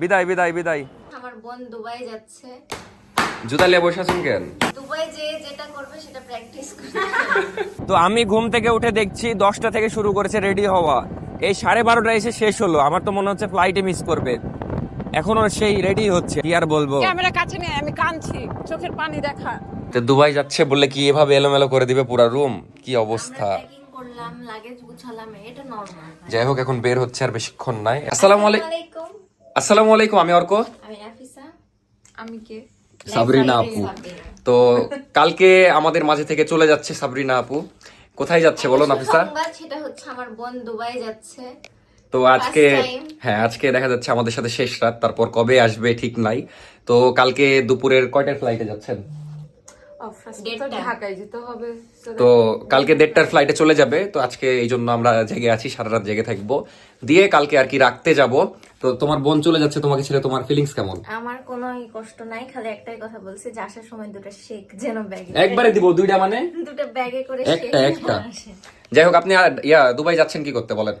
বিদায় বিদায় বিদায়। আমার বোন দুবাই যাচ্ছে। জুতা লিয়ে বসে আছেন কেন? দুবাই যে যেটা করবে সেটা প্র্যাকটিস তো আমি ঘুম থেকে উঠে দেখছি দশটা থেকে শুরু করেছে রেডি হওয়া। এই সাড়ে বারোটা এসে শেষ হলো। আমার তো মনে হচ্ছে ফ্লাইটে মিস করবে। এখনও সেই রেডি হচ্ছে। কি আর বলব? ক্যামেরা কাছে নিয়ে আমি কাঁদছি। চোখের পানি দেখা। তো দুবাই যাচ্ছে বললে কি এভাবে এলোমেলো করে দিবে পুরো রুম কি অবস্থা? প্যাকিং করলাম লাগেজ গুছালাম এটা নরমাল যাই হোক এখন বের হচ্ছে আর বেশিক্ষণ নাই। আসসালামু আলাইকুম। আসসালামু আলাইকুম আমি অর্ক। আমি নাফিসা। আমি কে? সাবরিনা আপু। তো কালকে আমাদের মাঝে থেকে চলে যাচ্ছে সাবরিনা আপু। কোথায় যাচ্ছে বলো নাফিসা? সেটা হচ্ছে আমার বোন দুবাই যাচ্ছে। তো আজকে হ্যাঁ আজকে দেখা যাচ্ছে আমাদের সাথে শেষ রাত তারপর কবে আসবে ঠিক নাই। তো কালকে দুপুরের কয়টার ফ্লাইটে যাচ্ছেন? তো কালকে দেড়টার ফ্লাইটে চলে যাবে তো আজকে এই জন্য আমরা জেগে আছি সারা রাত জেগে থাকব। দিয়ে কালকে আর কি রাখতে যাব তো তোমার বোন চলে যাচ্ছে তোমাকে ছেড়ে তোমার ফিলিংস কেমন? আমার কোনো কষ্ট নাই খালি একটাই কথা বলছি যে আসার সময় দুটো শেক যেন ব্যাগে একবারে দিব দুইটা মানে? দুটো ব্যাগে করে একটা শেক একটা। যাই হোক আপনি আর- ইয়া দুবাই যাচ্ছেন কি করতে বলেন?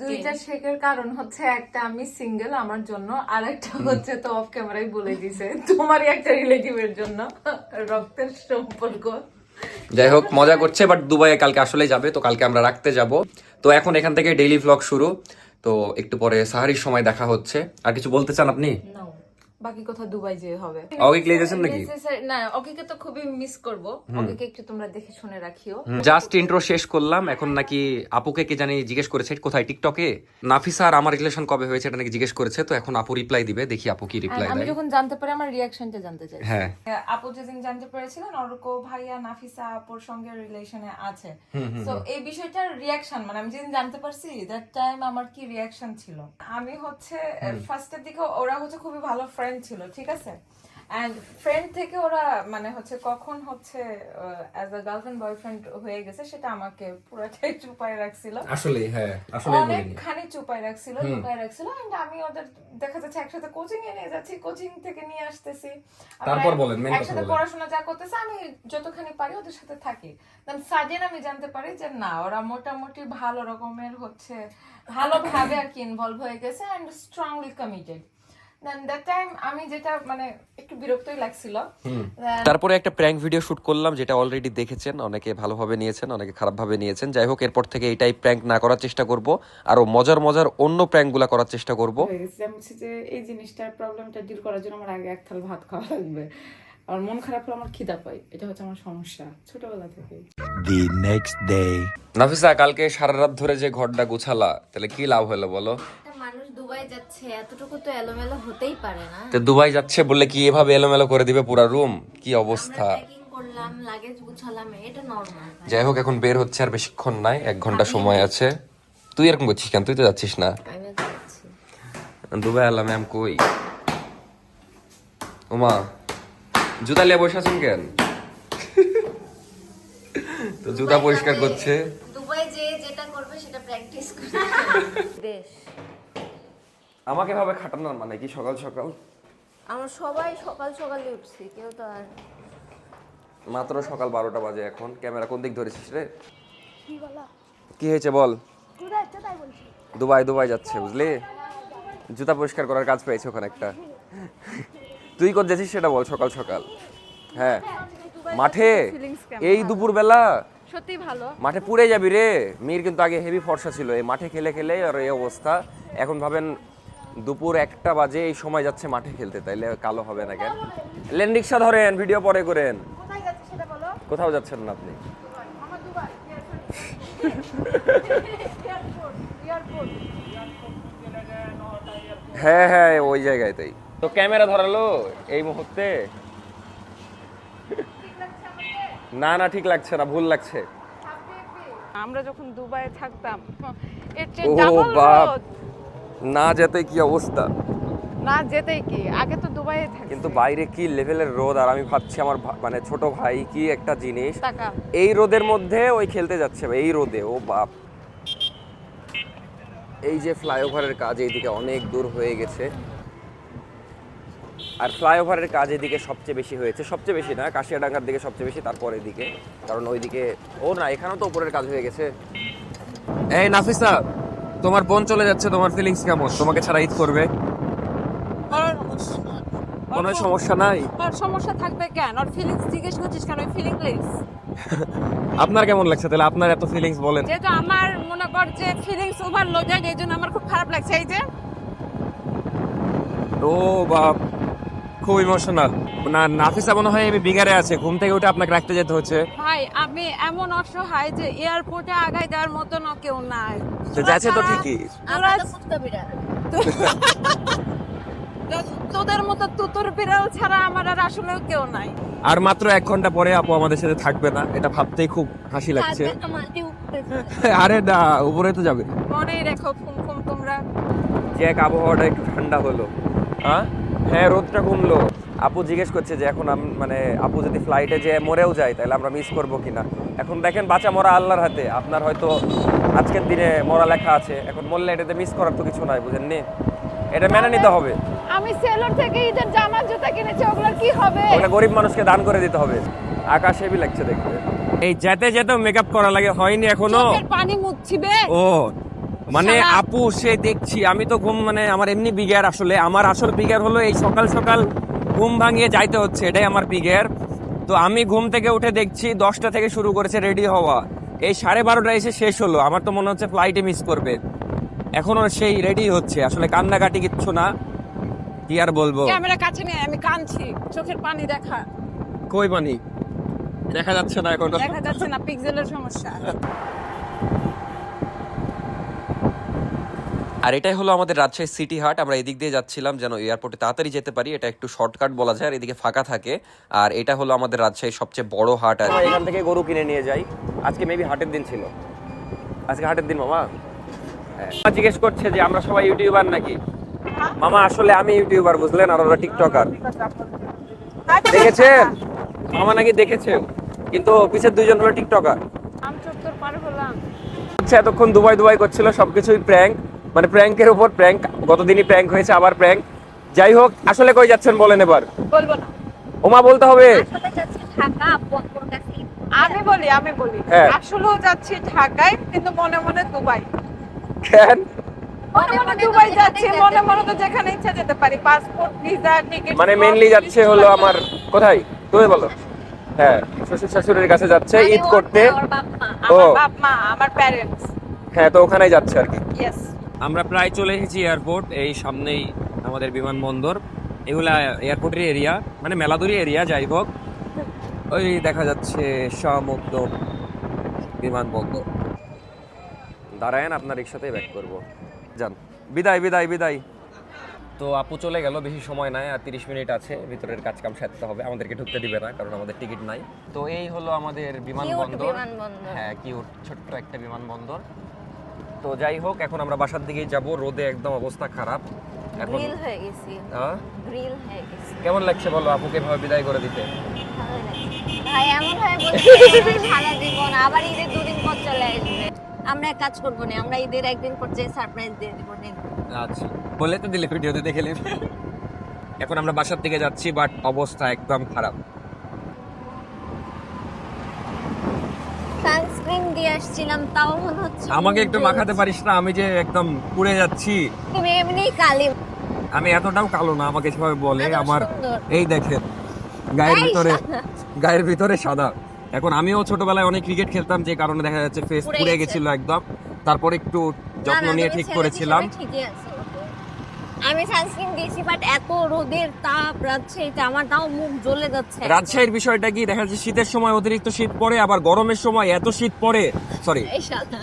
দুইটা শেখের কারণ হচ্ছে একটা আমি সিঙ্গেল আমার জন্য আর একটা হচ্ছে তো অফ ক্যামেরাই বলে দিছে তোমারই একটা রিলেটিভের জন্য রক্তের সম্পর্ক। যাই হোক মজা করছে বাট দুবাইয়ে কালকে আসলে যাবে তো কালকে আমরা রাখতে যাব। তো এখন এখান থেকে ডেইলি ভ্লগ শুরু। তো একটু পরে সাহারির সময় দেখা হচ্ছে আর কিছু বলতে চান আপনি. বাকি কথা দুবাই যে হবে। অগিক লিয়ে যাচ্ছেন নাকি? না অকিকে তো খুবই মিস করব। অকিকে একটু তোমরা দেখে শুনে রাখিও। জাস্ট ইন্ট্রো শেষ করলাম এখন নাকি আপুকে কি জানি জিজ্ঞেস করেছে কোথায় টিকটকে নাফিসা আর আমার রিলেশন কবে হয়েছে এটা নাকি জিজ্ঞেস করেছে তো এখন আপু রিপ্লাই দিবে দেখি আপু কি রিপ্লাই দেয় আমি যখন জানতে পারি আমার রিয়াকশনটা জানতে চাই হ্যাঁ। আপু যেদিন জানতে পেরেছিলেন অর্ক ভাইয়া নাফিসা আপুর সঙ্গে রিলেশনে আছে। তো এই বিষয়টার রিয়াকশন মানে আমি যেদিন জানতে পারছি দ্যাট টাইম আমার কি রিয়াকশন ছিল? আমি হচ্ছে ফার্স্টের দিকে ওরা হচ্ছে খুবই ভালো ফ্রেন্ড ছিল ঠিক আছে? এন্ড ফ্রেন্ড থেকে ওরা মানে হচ্ছে কখন হচ্ছে অ্যাজ আ গার্লফ্রেন্ড বয়ফ্রেন্ড হয়ে গেছে সেটা আমাকে পুরোটাই চুপায় রাখছিল। আসলে হ্যাঁ অনেকখানি চুপাই রাখছিল লুকায় রাখছিল and আমি ওদের দেখা যাচ্ছে একসাথে কোচিং এ নিয়ে যাচ্ছি কোচিং থেকে নিয়ে আসতেছি। তারপর বলেন, একসাথে পড়াশোনা যা করতেছে আমি যতখানি পারি ওদের সাথে থাকি। দেন সাডেন আমি জানতে পারি যে না ওরা মোটামুটি ভালো রকমের হচ্ছে ভালোভাবে আর কি ইনভলভ হয়ে গেছে এন্ড স্ট্রংলি কমিটেড আমি যেটা মানে একটু বিরক্তই লাগছিল। তারপরে একটা প্র্যাঙ্ক ভিডিও শুট করলাম যেটা অলরেডি দেখেছেন অনেকে ভালোভাবে নিয়েছেন অনেকে খারাপভাবে নিয়েছেন। যাই হোক এরপর থেকে এই টাইপ প্র্যাঙ্ক না করার চেষ্টা করব আরও মজার মজার অন্য প্র্যাঙ্কগুলো করার চেষ্টা করব। যে এই জিনিসটার প্রবলেমটা ডিল করার জন্য আমার আগে এক থাল ভাত খাওয়া লাগবে। আর মন খারাপ হলে আমার খিদা পাই এটা হচ্ছে আমার সমস্যা ছোটবেলা থেকে the next day. নাফিসা কালকে সারা রাত ধরে যে ঘরটা গুছালা তাহলে কি লাভ হলো বলো? দুবাই যাচ্ছে এতটুকু তো এলোমেলো হতেই পারে না। তো দুবাই যাচ্ছে বললে কি এভাবে এলোমেলো করে দিবে পুরো রুম? কি অবস্থা? করলাম লাগেজ গুছালাম এটা নরমাল যাই হোক এখন বের হচ্ছে আর বেশিক্ষণ নাই এক ঘণ্টা সময় আছে। তুই এরকম করছিস কেন? তুই তো যাচ্ছিস না। দুবাই আল্লাহ ম্যাম কই? ওমা জুতা লিয়ে বসে আছেন কেন? তো জুতা পরিষ্কার করছে। দুবাই যে যেটা করবে সেটা প্র্যাকটিস করবে বেশ। আমাকে ভাবে খাটানোর মানে কি সকাল সকাল? আমরা সবাই সকাল সকালে উঠছি কেউ তো আর মাত্র সকাল বারোটা বাজে এখন। ক্যামেরা কোন দিক ধরেছিস রে? কি হয়েছে বল? দুবাই দুবাই যাচ্ছে বুঝলি? জুতা পরিষ্কার করার কাজ পেয়েছে ওখানে একটা। তুই কত যাচ্ছিস সেটা বল সকাল সকাল। হ্যাঁ। মাঠে? এই দুপুর বেলা সত্যি ভালো। মাঠে পুড়ে যাবি রে। মির কিন্তু আগে হেভি ফর্সা ছিল। এই মাঠে খেলে খেলে আর এই অবস্থা। এখন ভাবেন দুপুর একটা বাজে এই সময় যাচ্ছে মাঠে খেলতে তাইলে কালো হবে না কেন? লেন রিক্সা ধরেন ভিডিও পরে করেন। কোথাও যাচ্ছেন না আপনি? হ্যাঁ হ্যাঁ ওই জায়গায় তাই তো ক্যামেরা ধরালো এই মুহূর্তে? না না ঠিক লাগছে না ভুল লাগছে। আমরা যখন দুবাইয়ে থাকতাম এর চেয়ে ও ডাবল না যেতে কি অবস্থা? না যেতেই কি? আগে তো দুবাইয়ে থাকছি। কিন্তু বাইরে কি লেভেলের রোদ? আর আমি ভাবছি আমার মানে ছোট ভাই কি একটা জিনিস এই রোদের মধ্যে ওই খেলতে যাচ্ছে এই রোদে ও বাপ। এই যে ফ্লাইওভারের কাজ এইদিকে অনেক দূর হয়ে গেছে। আর ফ্লাইওভারের কাজ এদিকে সবচেয়ে বেশি হয়েছে। সবচেয়ে বেশি না কাশিয়াডাঙ্গার দিকে সবচেয়ে বেশি তারপর এদিকে। কারণ ওইদিকে ও না এখানেও তো উপরের কাজ হয়ে গেছে। এই নাফিসা! তোমার বোন চলে যাচ্ছে তোমার ফিলিংস কেমন? তোমাকে ছাড়া ঈদ করবে? কোনো সমস্যা নাই? আর সমস্যা থাকবে কেন? আর ফিলিংস জিজ্ঞেস করছিস কেন? ফিলিংলেস আপনার কেমন লাগছে? তাহলে আপনার এত ফিলিংস বলেন। যেহেতু আমার মনে কর যে ফিলিংস ওভারলোডেড এই জন্য আমার খুব খারাপ লাগছে। এই যে ও বাপ। খুব ইমোশনাল না নাফিসা মনে হয় আমি বিগারে আছে ঘুম থেকে উঠে আপনাকে রাখতে যেতে হচ্ছে। ভাই আমি এমন অসহায় যে এয়ারপোর্টে আগায় দেওয়ার না কেউ নাই। তো যাচ্ছে তো ঠিকই। আমরা তো কুত্তা বিড়াল। তো- তোদের মতো তুতুর বিড়াল ছাড়া আমার আর আসলেও কেউ নাই। আর মাত্র এক ঘণ্টা পরে আপু আমাদের সাথে থাকবে না এটা ভাবতেই খুব হাসি লাগছে। আরে না উপরে তো যাবে। মনেই রেখো ফুম ফুম তোমরা। যে এক আবহাওয়াটা একটু ঠান্ডা হলো। হ্যাঁ? হ্যাঁ রোদটা কমলো। আপু জিজ্ঞেস করছে যে এখন আম- মানে আপু যদি ফ্লাইটে যে মরেও যায় তাহলে আমরা মিস করব কিনা? এখন দেখেন বাঁচা মরা আল্লাহর হাতে। আপনার হয়তো আজকের দিনে মরা লেখা আছে এখন মরলে এটাতে মিস করার তো কিছু নাই বুঝেননি এটা মেনে নিতে হবে। আমি সেলর থেকে ঈদের জামা জুতা কিনেছি ওগুলোর কি হবে? ওটা গরিব মানুষকে দান করে দিতে হবে। আকাশ হেবি লাগছে দেখতে। এই যেতে যেতে মেকআপ করা লাগে হয়নি এখনও। পানি মুছছিবে ও মানে আপু সে দেখছি আমি তো ঘুম মানে আমার এমনি বিগার আসলে। আমার আসল বিগার হলো এই সকাল সকাল ঘুম ভাঙিয়ে যাইতে হচ্ছে এটাই আমার বিগার। তো আমি ঘুম থেকে উঠে দেখছি দশটা থেকে শুরু করেছে রেডি হওয়া। এই সাড়ে বারোটা এসে শেষ হলো আমার তো মনে হচ্ছে ফ্লাইটে মিস করবে। এখনও সেই রেডি হচ্ছে আসলে কান্নাকাটি কিচ্ছু না। কি আর বলব? ক্যামেরা কাছে নিয়ে আমি কাঁদছি চোখের পানি দেখা। কই পানি? দেখা যাচ্ছে না এখন। দেখা যাচ্ছে না পিক্সেলের সমস্যা। আর এটাই হলো আমাদের রাজশাহী সিটি হাট। আমরা এদিক দিয়ে যাচ্ছিলাম যেন এয়ারপোর্টে তাড়াতাড়ি যেতে পারি। এটা একটু শর্টকাট বলা যায় আর এদিকে ফাঁকা থাকে। আর এটা হলো আমাদের রাজশাহীর সবচেয়ে বড় হাট আর এখান থেকে গরু কিনে নিয়ে যাই। আজকে মেবি হাটের দিন ছিল। আজকে হাটের দিন মামা। হ্যাঁ। জিজ্ঞেস করছে যে আমরা সবাই ইউটিউবার নাকি? মামা আসলে আমি ইউটিউবার বুঝলেন? আর ওরা টিকটকার। দেখেছেন? মামা নাকি দেখেছে কিন্তু পিছের দুইজন হলো টিকটকার। আম চত্বর পার হলাম। হচ্ছে এতক্ষণ দুবাই দুবাই করছিল সবকিছুই প্র্যাঙ্ক মানে প্র্যাঙ্কের উপর প্র্যাঙ্ক গতদিনই প্র্যাঙ্ক হয়েছে আবার প্র্যাঙ্ক। যাই হোক আসলে কই যাচ্ছেন বলেন এবার? বলব না। ওমা বলতে হবে। আসলে যাচ্ছি ঢাকা আপু আপুর কাছে। আমি বলি আমি বলি। হ্যাঁ। আসলেও যাচ্ছি ঢাকায় কিন্তু মনে মনে দুবাই। কেন? মনে মনে দুবাই যাচ্ছি মনে মনে তো যেখানে ইচ্ছা যেতে পারি। পাসপোর্ট ভিসা টিকিট মানে যাচ্ছে হলো আমার কোথায়? তুমি বলো। হ্যাঁ শ্বশুর শাশুড়ির কাছে যাচ্ছে মানে ঈদ করতে। ও। আমার বাপ মা আমার প্যারেন্টস হ্যাঁ তো ওখানেই যাচ্ছে আর কি। ইয়েস আমরা প্রায় চলে এসেছি এয়ারপোর্ট এই সামনেই আমাদের বিমানবন্দর। এগুলা এয়ারপোর্টের এরিয়া মানে মেলাদুরি এরিয়া যাই হোক। ওই দেখা যাচ্ছে সমুদ্র বিমানবন্দর। দাঁড়ায়েন আপনার রিক্সাতেই ব্যাক করব। যান। বিদায় বিদায় বিদায়। তো আপু চলে গেল বেশি সময় নাই আর তিরিশ মিনিট আছে ভিতরের কাজ কাম সারতে হবে। আমাদেরকে ঢুকতে দিবে না কারণ আমাদের টিকিট নাই। তো এই হলো আমাদের বিমানবন্দর। হ্যাঁ কিউট ছোট্ট একটা বিমানবন্দর। তো যাই হোক এখন আমরা বাসার দিকেই যাব। রোদে একদম অবস্থা খারাপ। এখন গ্রিল হয়ে গেছি। আহ? গ্রিল হয়ে গেছি। কেমন লাগছে বলো আপুকে এভাবে বিদায় করে দিতে? ভাই এমন ভাবে বলছে সারা জীবন আবার ঈদের দুদিন পর চলে আসবে। আমরা এক কাজ করব না আমরা ঈদের একদিন পর যে সারপ্রাইজ দিয়ে দিব। আচ্ছা। বলে তো দিলে ভিডিওতে দেখে এখন আমরা বাসার দিকে যাচ্ছি বাট অবস্থা একদম খারাপ। সানস্ক্রিন দিয়ে আসছিলাম তাও মনে হচ্ছে আমাকে একটু মাখাতে পারিস না আমি যে একদম পুড়ে যাচ্ছি। তুমি এমনি কালি। আমি এতটাও কালো না আমাকে সেভাবে বলে আমার এই দেখেন গায়ের ভিতরে গায়ের ভিতরে সাদা। এখন আমিও ছোটবেলায় অনেক ক্রিকেট খেলতাম যে কারণে দেখা যাচ্ছে ফেস পুড়ে গেছিল একদম। তারপর একটু যত্ন নিয়ে ঠিক করেছিলাম। আমি সানস্ক্রিন দিয়েছি বাট এত রোদের তাপ রাজশাহীতে আমার তাও মুখ জ্বলে যাচ্ছে। রাজশাহীর বিষয়টা কি? দেখা যাচ্ছে শীতের সময় অতিরিক্ত শীত পড়ে আবার গরমের সময় এত শীত পড়ে। সরি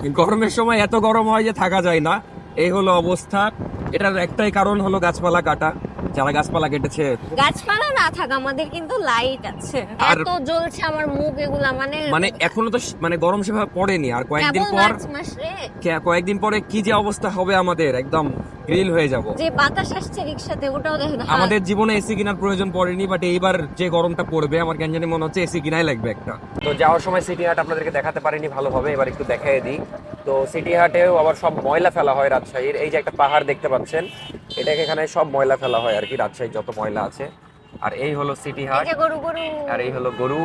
গরমের সময় এত গরম হয় যে থাকা যায় না। এই হলো অবস্থা। এটার একটাই কারণ হলো গাছপালা কাটা। যারা গাছপালা কেটেছে। গাছপালা না থাক আমাদের কিন্তু লাইট আছে। এত জ্বলছে আমার মুখ এগুলা মানে মানে এখনও তো মানে গরম সেভাবে পড়েনি। আর কয়েকদিন পর কয়েকদিন পরে কি যে অবস্থা হবে আমাদের একদম গ্রিল হয়ে যাব। যে বাতাস আসছে রিক্সাতে ওটাও দেখেন। আমাদের জীবনে এসি কেনার প্রয়োজন পড়েনি বাট এইবার যে গরমটা পড়বে আমার কেন জানি মনে হচ্ছে এসি কিনাই লাগবে একটা। তো যাওয়ার সময় সিটি হাট আপনাদেরকে দেখাতে পারিনি ভালোভাবে এবার একটু দেখাই দিই। তো সিটি হাটেও আবার সব ময়লা ফেলা হয় রাজশাহীর। এই যে একটা পাহাড় দেখতে পাচ্ছেন এটাকে এখানে সব ময়লা ফেলা হয় আর কি রাজশাহীর যত ময়লা আছে। আর এই হলো সিটি হাট। আর এই হলো গরু।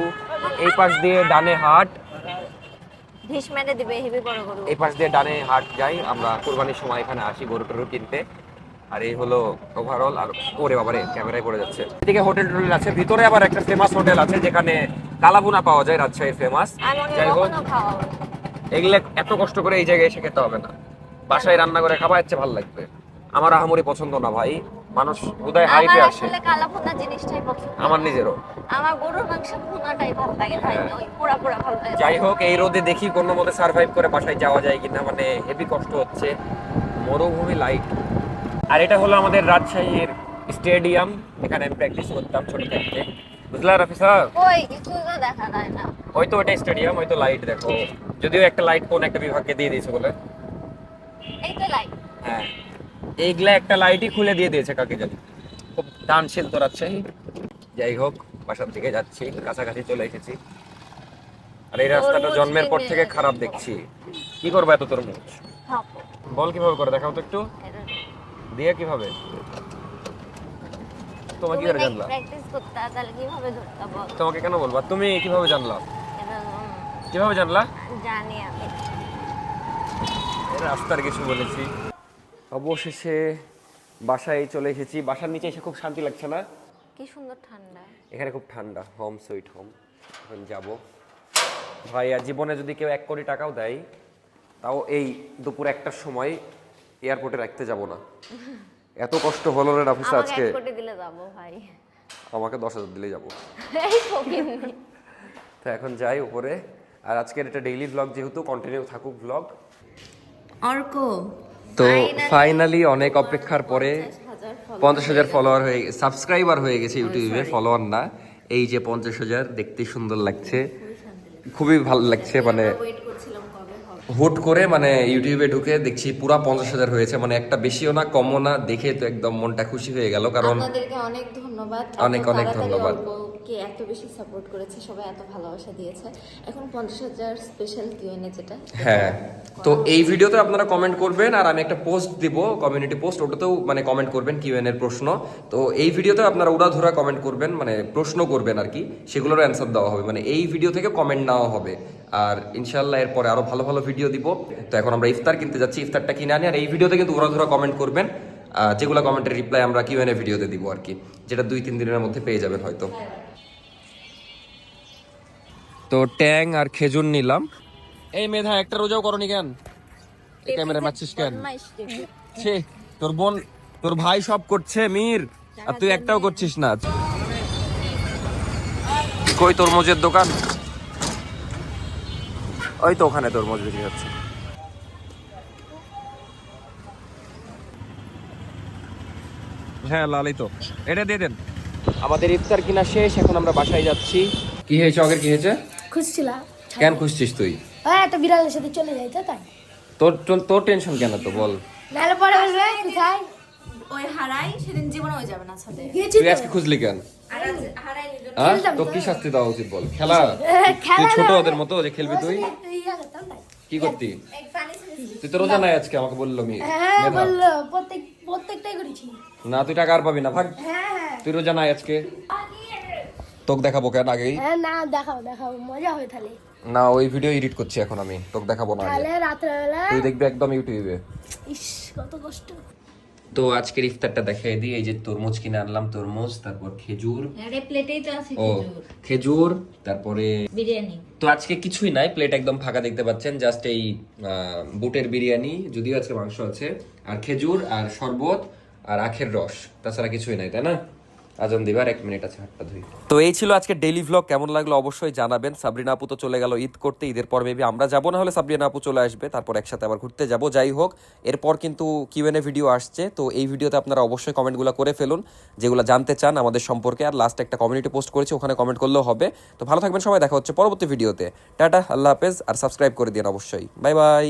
এই পাশ দিয়ে ডানে হাট। দিবে হেভি বড় গরু। এই পাশ দিয়ে ডানে হাট যাই আমরা কোরবানির সময় এখানে আসি গরু টরু কিনতে। আর এই হলো ওভারঅল আর ওরে বাবারে ক্যামেরায় পড়ে যাচ্ছে। এদিকে হোটেল টোটেল আছে ভিতরে আবার একটা ফেমাস হোটেল আছে যেখানে কালাভুনা পাওয়া যায় রাজশাহীর ফেমাস যাই হোক। এগুলো এত কষ্ট করে এই জায়গায় এসে খেতে হবে না। বাসায় রান্না করে খাবার হচ্ছে ভালো লাগবে। আমার আহামরি পছন্দ না ভাই। মানুষ বোধহয় হাইপে আসে। আমার নিজেরও। আমার গরুর মাংস ভুনাটাই ভালো লাগে ভাই হ্যাঁ। ওই পোড়া পোড়া ভালো লাগে যাই হোক এই রোদে দেখি কোনো মতে সার্ভাইভ করে বাসায় যাওয়া যায় কিনা। মানে হেভি কষ্ট হচ্ছে। মরুভূমি লাইট আর এটা হলো আমাদের রাজশাহীর স্টেডিয়াম এখানে আমি প্র্যাকটিস করতাম ছোট থাকতে। বুঝলা রাফিসা? ওই কিছু তো দেখা যায় না। হয়তো ওটা স্টেডিয়াম হয়তো লাইট দেখো। যদিও একটা লাইট কোন একটা বিভাগকে দিয়ে দিয়েছে বলে। এই তো লাইট হ্যাঁ। এইগুলা একটা লাইটই খুলে দিয়ে দিয়েছে কাকে জানি। খুব টানশীল তো রাজশাহী। যাই হোক বাসার দিকে যাচ্ছি কাছাকাছি চলে এসেছি। আর এই রাস্তাটা জন্মের পর থেকে খারাপ দেখছি। কি করব এত তরমুজ? খাব বল কীভাবে করে দেখাও তো একটু। দিয়ে কীভাবে? তোমাকে কীভাবে জানলা প্র্যাকটিস করতে তাহলে কীভাবে ধরতে বল? তোমাকে কেন বলবা? তুমি কীভাবে জানলা? কীভাবে জানলা? জানি আমি। রাস্তার কিছু বলেছি। অবশেষে বাসায় চলে এসেছি। বাসার নিচে এসে খুব শান্তি লাগছে না? কি সুন্দর ঠান্ডা। এখানে খুব ঠান্ডা। হোম সুইট হোম এখন যাব। ভাই আর জীবনে যদি কেউ এক কোটি টাকাও দেয় তাও এই দুপুর একটার সময় এয়ারপোর্টে রাখতে যাব না। এত কষ্ট হলো রে আমাকে আজকে। কোটি দিলে যাব ভাই। আমাকে দশ হাজার দিলে যাব। তো এখন যাই উপরে। আর আজকের এটা ডেইলি ব্লগ যেহেতু কন্টিনিউ থাকুক ব্লগ অর্ক তো ফাইনালি অনেক অপেক্ষার পরে পঞ্চাশ হাজার ফলোয়ার হয়ে সাবস্ক্রাইবার হয়ে গেছে ইউটিউবে ফলোয়ার না। এই যে পঞ্চাশ হাজার দেখতে সুন্দর লাগছে। খুবই ভালো লাগছে মানে হুট করে মানে ইউটিউবে ঢুকে দেখছি পুরা পঞ্চাশ হাজার হয়েছে। মানে একটা বেশিও না কমও না দেখে তো একদম মনটা খুশি হয়ে গেল। কারণ অনেক ধন্যবাদ। অনেক অনেক ধন্যবাদ। অল্পকে এত বেশি সাপোর্ট করেছে সবাই এত ভালোবাসা দিয়েছে। এখন পঞ্চাশ হাজার স্পেশাল কিউএনএ যেটা হ্যাঁ। তো এই ভিডিওতে আপনারা কমেন্ট করবেন আর আমি একটা পোস্ট দিব কমিউনিটি পোস্ট ওটাতেও মানে কমেন্ট করবেন কিউএন এর প্রশ্ন। তো এই ভিডিওতে আপনারা উড়াধুরা কমেন্ট করবেন মানে প্রশ্ন করবেন আর কি সেগুলোর অ্যান্সার দেওয়া হবে। মানে এই ভিডিও থেকে কমেন্ট নেওয়া হবে। আর ইনশাল্লাহ এরপরে আরও ভালো ভালো ভিডিও দিব। তো এখন আমরা ইফতার কিনতে যাচ্ছি ইফতারটা কিনে আনি আর এই ভিডিওতে কিন্তু উড়াধুরা কমেন্ট করবেন। যেগুলো কমেন্টের রিপ্লাই আমরা কিউএন এ ভিডিওতে দিব আর কি যেটা দুই তিন দিনের মধ্যে পেয়ে যাবেন হয়তো। তো ট্যাং আর খেজুর নিলাম। এই মেধা একটা রোজাও করনি কেন? ক্যামেরা মারছিস কেন? ছে তোর বোন তোর ভাই সব করছে মির। আর তুই একটাও করছিস না। কই তরমুজের দোকান? ওই তো ওখানে তরমুজ বিক্রি হচ্ছে। হ্যাঁ লালই তো। এটা দিয়ে দেন। আমাদের ইফতার কিনা শেষ এখন আমরা বাসায় যাচ্ছি। কি হয়েছে আগের কি হয়েছে? খুঁজছিলাম কেন খুঁজছিস তুই? হ্যাঁ একটা বিড়ালের সাথে চলে যাইতে তাই। তোর তোর- টেনশন কেন তো বল। নাহলে পরে বলবে কোথায়? ওই হারাই সেদিন জীবনে হয়ে যাবে না সাথে তুই আজকে খুঁজলি কেন? তো। কি শাস্তি দেওয়া উচিত বল? খেলা। তুই ছোট ওদের মতো যে খেলবি তুই। কি করতি? তুই তো রোজা নাই আজকে আমাকে বলল মি হ্যাঁ প্রত্যেকটাই করেছি। না তুই টাকা আর পাবি না ভাগ। হ্যাঁ হ্যাঁ। তুই রোজা নাই আজকে? তোকে দেখাবো কেন আগেই? হ্যাঁ না দেখাও দেখাও মজা হবে তাহলে। না ওই ভিডিও এডিট করছি এখন আমি তোকে দেখাবো না তাহলে রাত্রেবেলা তুই দেখবি একদম ইউটিউবে। ইস কত কষ্ট। তো আজকের ইফতারটা দেখাই দিই এই যে তরমুজ কিনে আনলাম তরমুজ তারপর খেজুর। আরে প্লেটেই তো আছে ও খেজুর। তারপরে বিরিয়ানি। তো আজকে কিছুই নাই প্লেট একদম ফাঁকা দেখতে পাচ্ছেন জাস্ট এই আহ, বুটের বিরিয়ানি যদিও আজকে মাংস আছে আর খেজুর আর শরবত আর আখের রস তাছাড়া কিছুই নাই তাই না? আজান দিবার, এক মিনিট আছে, হাতটা ধুই। তো এই ছিল আজকে ডেইলি ভ্লগ কেমন লাগল অবশ্যই জানাবেন। সাবরিনা আপু তো চলে গেল ঈদ করতে, ঈদের পর মেবি আমরা যাব না হলে সাবরিনা আপু চলে আসবে, তারপর একসাথে আবার ঘুরতে যাব, যাই হোক। এরপর কিন্তু কিউএনএ ভিডিও আসছে, তো এই ভিডিওতে আপনারা অবশ্যই কমেন্টগুলো করে ফেলুন, যেগুলো জানতে চান আমাদের সম্পর্কে। আর লাস্ট একটা কমিউনিটি পোস্ট করেছি, ওখানে কমেন্ট করলেও হবে। তো ভালো থাকবেন সবাই, দেখা হচ্ছে পরবর্তী ভিডিওতে টাটা, আল্লাহ হাফেজ, আর সাবস্ক্রাইব করে দিন অবশ্যই। Bye bye